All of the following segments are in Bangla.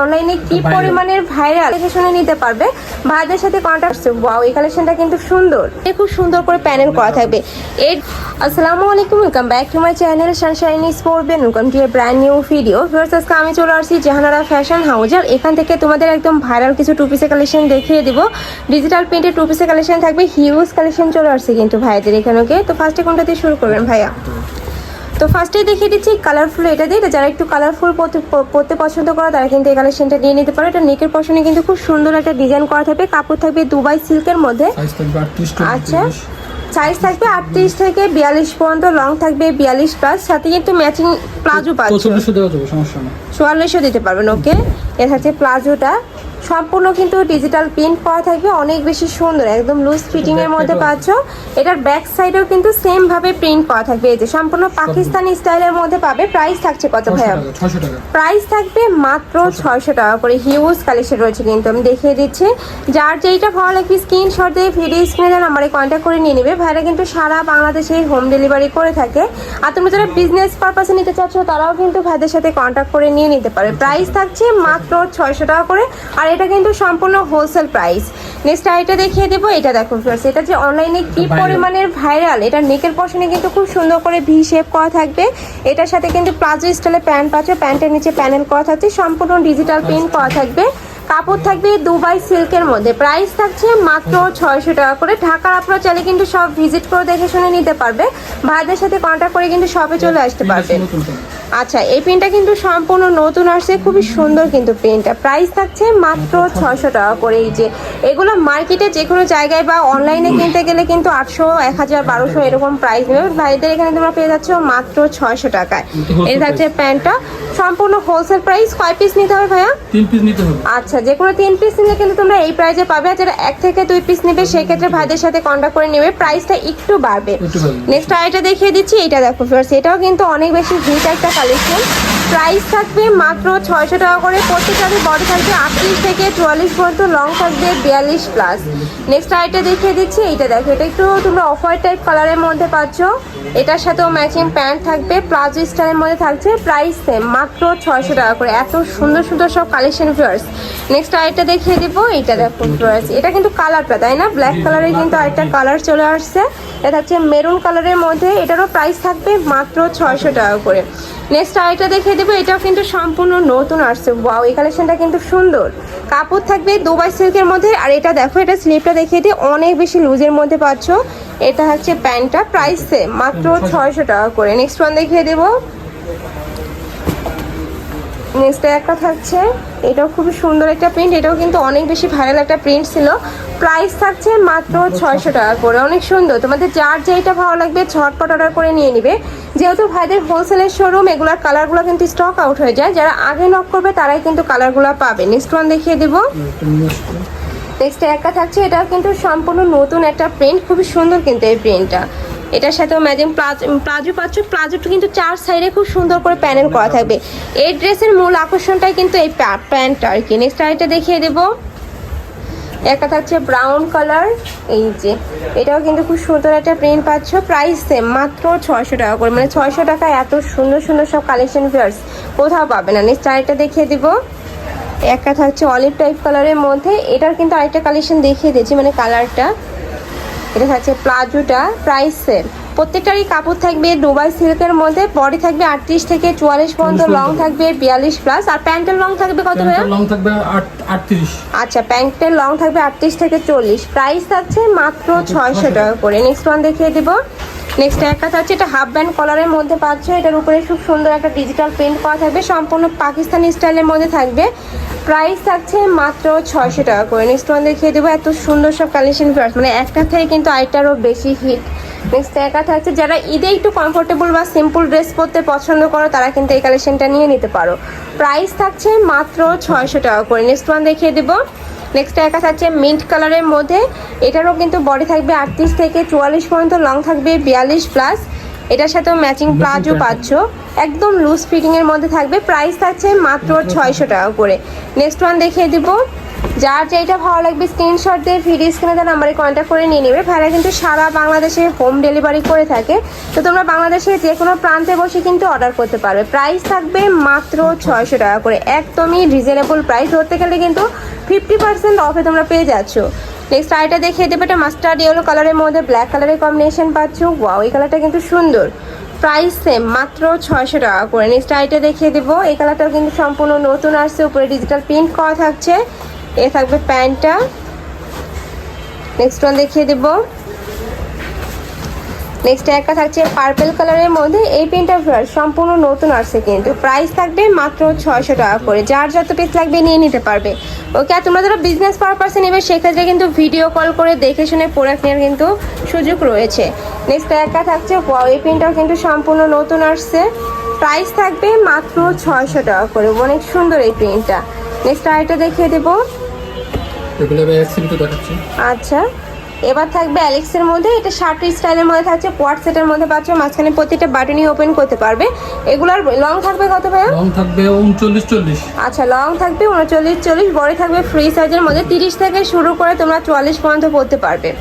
অনলাইনে কি. পরিমাণের ভাইরাল দেখে শুনে নিতে পারবে। ভাইদের সাথে কন্ট্যাক্ট ওয়াও এই কালেকশনটা কিন্তু সুন্দর। এ খুব সুন্দর করে প্যানেল করা থাকবে। এর আসসালামু আলাইকুম welcome back to my channel Sunshine Sport Ben welcome to a brand new video first আজকে আমি চলে আসছি জাহানারা ফ্যাশন হাউস আর এখান থেকে তোমাদের একদম ভাইরাল কিছু টু পিসের কালেকশন দেখিয়ে দিব। ডিজিটাল প্রিন্টের টু পিসের কালেকশন থাকবে। হিউজ কালেকশন চলে আসছে কিন্তু ভাইদের এখানে ওকে তো ফার্স্টে কোনটা দিয়ে শুরু করবেন ভাইয়া? তো ফার্স্টেই দেখিয়ে দিচ্ছি কালারফুল এটা দিয়ে। এটা যারা একটু কালারফুল পরতে পছন্দ করে তারা কিন্তু এই কালেকশনটা নিয়ে নিতে পারে। এটা নেকের পশনে কিন্তু খুব সুন্দর একটা ডিজাইন করা থাকবে। কাপড় থাকবে দুবাই সিল্কের মধ্যে। আচ্ছা। সাইজ থাকবে আটত্রিশ থেকে বিয়াল্লিশ পর্যন্ত লং থাকবে বিয়াল্লিশ প্লাস সাথে কিন্তু ম্যাচিং প্লাজো পাচ্ছ। চুয়াল্লিশও দিতে পারবেন ওকে এটা হচ্ছে প্লাজোটা। সম্পূর্ণ কিন্তু ডিজিটাল প্রিন্ট পাওয়া থাকবে অনেক বেশি সুন্দর একদম লুজ ফিটিং এর মধ্যে পাচ্ছ। এটার ব্যাক সাইডেও কিন্তু সেম ভাবে প্রিন্ট পাওয়া থাকবে এই যে সম্পূর্ণ পাকিস্তানি স্টাইলের মধ্যে পাবে প্রাইস থাকছে কত ভাইয়া? টাকা প্রাইস থাকবে মাত্র ছয়শো টাকা। করে হিউজ কালেকশন রয়েছে কিন্তু আমি দেখিয়ে দিচ্ছি। যার যেইটা ভালো লাগবে স্ক্রিনশট দিয়ে ভিডিও স্ক্রিনে দেন আমার কন্ট্যাক্ট করে নিয়ে নেবে। ভাইরা কিন্তু সারা বাংলাদেশে হোম ডেলিভারি করে থাকে। আর তোমরা যারা বিজনেস পারপাসে নিতে চাচ্ছ তারাও কিন্তু ভাইদের সাথে কন্ট্যাক্ট করে নিয়ে নিতে পারে। প্রাইস থাকছে মাত্র ছয়শো টাকা করে আর এটা কিন্তু সম্পূর্ণ হোলসেল প্রাইস নেক্সট আইটা দেখিয়ে দেবো এটা দেখো ফ্রেন্ডস এটা যে অনলাইনে কি পরিমাণের ভাইরাল এটা নেকের পশনে কিন্তু খুব সুন্দর করে ভি শেপ করা থাকবে। এটার সাথে কিন্তু প্লাজো স্টাইলে প্যান্ট পাচ্ছ প্যান্টের নিচে প্যানেল করা থাকছে সম্পূর্ণ ডিজিটাল প্রিন্ট করা থাকবে। কাপড় থাকবে দুবাই সিল্কের মধ্যে। প্রাইস থাকছে মাত্র ছয়শো টাকা করে। ঢাকার আপনারা চাইলে কিন্তু সব ভিজিট করে দেখে শুনে নিতে পারবে। ভাইদের সাথে কন্ট্যাক্ট করে কিন্তু শপে চলে আসতে পারবে নতুন করে। আচ্ছা এই প্রিন্টটা কিন্তু সম্পূর্ণ নতুন আসছে খুবই সুন্দর কিন্তু প্রিন্টটা প্রাইস থাকছে মাত্র ছয়শো টাকা করে। এই যে এগুলো মার্কেটে যে কোনো জায়গায় বা অনলাইনে কিনতে গেলে কিন্তু আটশো এক হাজার বারোশো এরকম প্রাইস নেবে। ভাইদের এখানে তোমরা পেয়ে যাচ্ছ মাত্র ছয়শো টাকায়। এই থাকছে প্যান্টটা। সম্পূর্ণ হোলসেল প্রাইস কয় পিস নিতে হবে ভাইয়া? তিন পিস নিতে হবে। আচ্ছা যে কোনো তিন পিস নিলে কিন্তু তোমরা এই প্রাইসে পাবে। আর যারা এক থেকে দুই পিস নেবে সেক্ষেত্রে ভাইদের সাথে কন্ট্যাক্ট করে নেবে। প্রাইসটা একটু বাড়বে। নেক্সট আইটা দেখিয়ে দিচ্ছি। এটা দেখো ফ্রেন্ডস এটাও কিন্তু অনেক বেশি হিট একটা কালেকশন প্রাইস থাকবে মাত্র ছয়শো টাকা করে। প্রত্যেকটাতে বডি থাকবে আটত্রিশ থেকে চুয়াল্লিশ পর্যন্ত লং থাকবে বিয়াল্লিশ প্লাস নেক্সট আইটা দেখিয়ে দিচ্ছি, এইটা দেখো, এটা একটু তোমরা অফার টাইপ কালারের মধ্যে পাচ্ছ। এটার সাথেও ম্যাচিং প্যান্ট থাকবে প্লাজো স্টাইলের মধ্যে থাকছে প্রাইস সেম মাত্র ছয়শো টাকা করে। এত সুন্দর সুন্দর সব কালেকশন ফিয়ার্স নেক্সট আরেকটা দেখিয়ে দিব এটা দেখো ফিয়ার্স এটা কিন্তু কালারটা তাই না? ব্ল্যাক কালারের কিন্তু আরেকটা কালার চলে আসছে। এটা থাকছে মেরুন কালারের মধ্যে, এটারও প্রাইস থাকবে মাত্র ছয়শো টাকা করে। নেক্সট আরেকটা দেখিয়ে দেবো এটাও কিন্তু সম্পূর্ণ নতুন আসছে। ওয়াও এই কালেকশনটা কিন্তু সুন্দর। কাপড় থাকবে দুবাই সিল্কের মধ্যে আর এটা দেখো এটা স্লিপটা দেখিয়ে দিই অনেক বেশি লুজের মধ্যে পাচ্ছ। এটা হচ্ছে প্যান্টটা প্রাইস সেম মাত্র ছয়শো। টাকা করে। নেক্সট ওয়ান দেখিয়ে দেবো। নেক্সট একটা থাকছে। এটাও খুবই সুন্দর একটা প্রিন্ট এটাও কিন্তু অনেক বেশি ভাইরাল একটা প্রিন্ট ছিল। প্রাইস থাকছে মাত্র ছয়শো টাকা করে। অনেক সুন্দর। তোমাদের যার যেটা ভালো লাগবে ঝটপট অর্ডার করে নিয়ে নিবে। যেহেতু ভাইদের হোলসেলের শোরুম এগুলোর কালারগুলো কিন্তু স্টক আউট হয়ে যায়। যারা আগে নক করবে তারাই কিন্তু কালারগুলো পাবে। নেক্সট ওয়ান দেখিয়ে দেবো। নেক্সট একটা থাকছে। এটাও কিন্তু সম্পূর্ণ নতুন একটা প্রিন্ট খুবই সুন্দর কিন্তু এই প্রিন্টটা এটার সাথেও ম্যাজিং প্লাজো পাচ্ছ। প্লাজোটা কিন্তু চার সাইডে খুব সুন্দর করে প্যানেল করা থাকবে। এই ড্রেসের মূল আকর্ষণটাই কিন্তু এই প্যান্টটা আর কি। নেক্সট আরেকটা দেখিয়ে দেবো। একটা থাকছে ব্রাউন কালার এই যে, এটাও কিন্তু খুব সুন্দর একটা প্রিন্ট পাচ্ছ। প্রাইস সেম মাত্র ছয়শো টাকা করে। মানে ছয়শো টাকা এত সুন্দর সুন্দর সব কালেকশন ফেয়ার্স কোথাও পাবে না। নেক্সট আরেকটা দেখিয়ে দিব। একটা থাকছে অলিভ টাইপ কালারের মধ্যে, এটার কিন্তু আরেকটা কালেকশন দেখিয়ে দিয়েছি মানে কালারটা এটা থাকছে প্লাজোটা প্রাইস সেম প্রত্যেকটারই কাপড় থাকবে দুবাই সিল্কের মধ্যে বডি থাকবে আটত্রিশ থেকে চুয়াল্লিশ পর্যন্ত লং থাকবে বিয়াল্লিশ প্লাস। আর প্যান্টের লং থাকবে কত লং থাকবে আটত্রিশ। আচ্ছা প্যান্টের লং থাকবে আটত্রিশ থেকে চল্লিশ। প্রাইস থাকছে মাত্র ছয়শো টাকা করে। নেক্সট ওয়ান দেখিয়ে দেবো। নেক্সট একটা থাকছে এটা হাফ ব্যান্ড কলারের মধ্যে পাচ্ছ। এটার উপরে খুব সুন্দর একটা ডিজিটাল প্রিন্ট করা থাকবে। সম্পূর্ণ পাকিস্তানি স্টাইলের মধ্যে থাকবে। প্রাইস থাকছে মাত্র ছয়শো টাকা করে। নেক্সট ওয়ান দেখিয়ে দেবো। এত সুন্দর সব কালেকশন মানে একটা থেকে কিন্তু আরেকটারও বেশি হিট নেক্সট একা থাকছে যারা ঈদে একটু কমফোর্টেবল বা সিম্পল ড্রেস পরতে পছন্দ করো তারা কিন্তু এই কালেকশনটা নিয়ে নিতে পারো। প্রাইস থাকছে মাত্র ছয়শো টাকা করে। নেক্সট ওয়ান দেখিয়ে দেবো। নেক্সট একা থাকছে মিন্ট কালারের মধ্যে। এটারও কিন্তু বডি থাকবে আটত্রিশ থেকে চুয়াল্লিশ পর্যন্ত লং থাকবে বিয়াল্লিশ প্লাস এটার সাথেও ম্যাচিং প্লাজো পাচ্ছ। একদম লুজ ফিটিং এর মধ্যে থাকবে। প্রাইস থাকছে মাত্র ছয়শো টাকা করে। নেক্সট ওয়ান দেখিয়ে দিব। যার যেটা ভালো লাগবে স্ক্রিনশট দিয়ে ভিডিও স্ক্রিনে তার নাম্বারে কন্ট্যাক্ট করে নিয়ে নেবে। ভাইরা কিন্তু সারা বাংলাদেশে হোম ডেলিভারি করে থাকে। তো তোমরা বাংলাদেশের যে কোনো প্রান্তে বসে কিন্তু অর্ডার করতে পারবে। প্রাইস থাকবে মাত্র ছয়শো টাকা করে। একদমই রিজনেবল প্রাইস ধরতে গেলে কিন্তু ফিফটি পার্সেন্ট অফে তোমরা পেয়ে যাচ্ছ। নেক্সট আইটা দেখিয়ে দেবে। এটা মাস্টার্ড ইয়েলো কালারের মধ্যে ব্ল্যাক কালারের কম্বিনেশন পাচ্ছ। ওয়াও এই কালারটা কিন্তু সুন্দর। প্রাইস সেম মাত্র ছয়শো টাকা করে। নেক্সট আইটা দেখিয়ে দেবো। এই কালারটাও কিন্তু সম্পূর্ণ নতুন আসছে। উপরে ডিজিটাল প্রিন্ট করা থাকছে। এ থাকবে প্যান্টটা। নেক্সট ওয়ান দেখিয়ে দেবো। নেক্সট একটা থাকছে পার্পেল কালারের মধ্যে। এই পেনটা সম্পূর্ণ নতুন আসছে কিন্তু। প্রাইস থাকবে মাত্র ছয়শো টাকা করে। যার যত পিস লাগবে নিয়ে নিতে পারবে। ওকে আর তোমরা যারা বিজনেস পারপাসে নেবে, সেক্ষেত্রে কিন্তু ভিডিও কল করে দেখে শুনে প্রোডাক্ট নেওয়ার কিন্তু সুযোগ রয়েছে। নেক্সট একটা থাকছে এই পেনটাও কিন্তু সম্পূর্ণ নতুন আসছে। প্রাইস থাকবে মাত্র ছয়শো টাকা করে। অনেক সুন্দর এই পেনটা নেক্সট আরেকটা দেখিয়ে দেবো। এগুলো এবার এক্সিবিতে দেখাচ্ছি। আচ্ছা এবার থাকবে অ্যালেক্সের মধ্যে এটা শার্ট স্টাইলের মধ্যে থাকছে কোয়াড সেটের মধ্যে পাচ্ছ মাঝখানে প্রতিটা বাটনই ওপেন করতে পারবে। এগুলার লং থাকবে কত ভাইয়া? রং থাকবে উনচল্লিশ চল্লিশ। আচ্ছা লং থাকবে উনচল্লিশ চল্লিশ বড় থাকবে ফ্রি সাইজের মধ্যে তিরিশ থেকে শুরু করে তোমরা চুয়াল্লিশ পর্যন্ত পড়তে পারবে।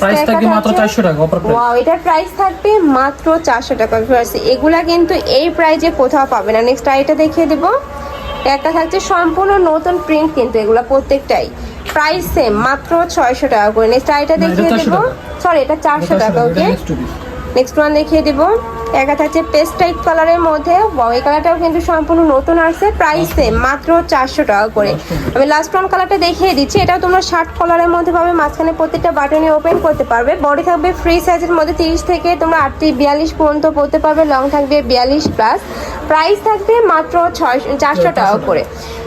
প্রাইস থাকবে মাত্র থাকছে- চারশো টাকা অফার প্রাইস ওয়াও এটার প্রাইস থাকবে মাত্র চারশো টাকা ভিউয়ার্স এগুলা কিন্তু এই প্রাইজে কোথাও পাবে না। নেক্সট আইটা দেখিয়ে দিব। একটা থাকছে সম্পূর্ণ নতুন প্রিন্ট কিন্তু এগুলা প্রত্যেকটাই। প্রাইস সেম মাত্র ছয়শো টাকা করে। নেক্সট আইটা দেখিয়ে 400 দিব। সরি এটা চারশো টাকা ওকে নেক্সট ওয়ান দেখিয়ে দিব। একটা থাকছে পেস্ট টাইপ কালারের মধ্যে। এই কালারটাও কিন্তু সম্পূর্ণ নতুন আসছে। প্রাইস সেম মাত্র চারশো টাকা করে। আমি লাস্ট ওয়ান কালারটা দেখিয়ে দিচ্ছি। এটাও তোমরা শার্ট কালারের মধ্যে পাবে। মাঝখানে প্রত্যেকটা বাটনে ওপেন করতে পারবে। বডি থাকবে ফ্রি সাইজের মধ্যে তিরিশ থেকে তোমরা আটত্রিশ বিয়াল্লিশ পর্যন্ত পড়তে পারবে। লং থাকবে বিয়াল্লিশ প্লাস প্রাইস থাকবে মাত্র ছয় চারশো টাকা। করে।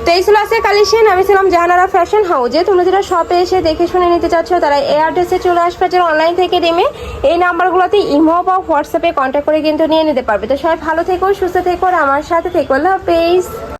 তো এই ছিল কালেকশন আমি ছিলাম জাহানারা ফ্যাশন হাউজে তোমরা যারা শপে এসে দেখে শুনে নিতে চাচ্ছ, তারা এই অ্যাড্রেসে চলে আসবে, যারা অনলাইন থেকে নেমে এই নাম্বারগুলোতে ইমো বা হোয়াটসঅ্যাপে কন্ট্যাক্ট করে কিন্তু নিয়ে নিতে পারবে। তো সবাই ভালো থেকো, সুস্থ থেকো, আর আমার সাথে থেকো। আল্লাহ হাফেজ।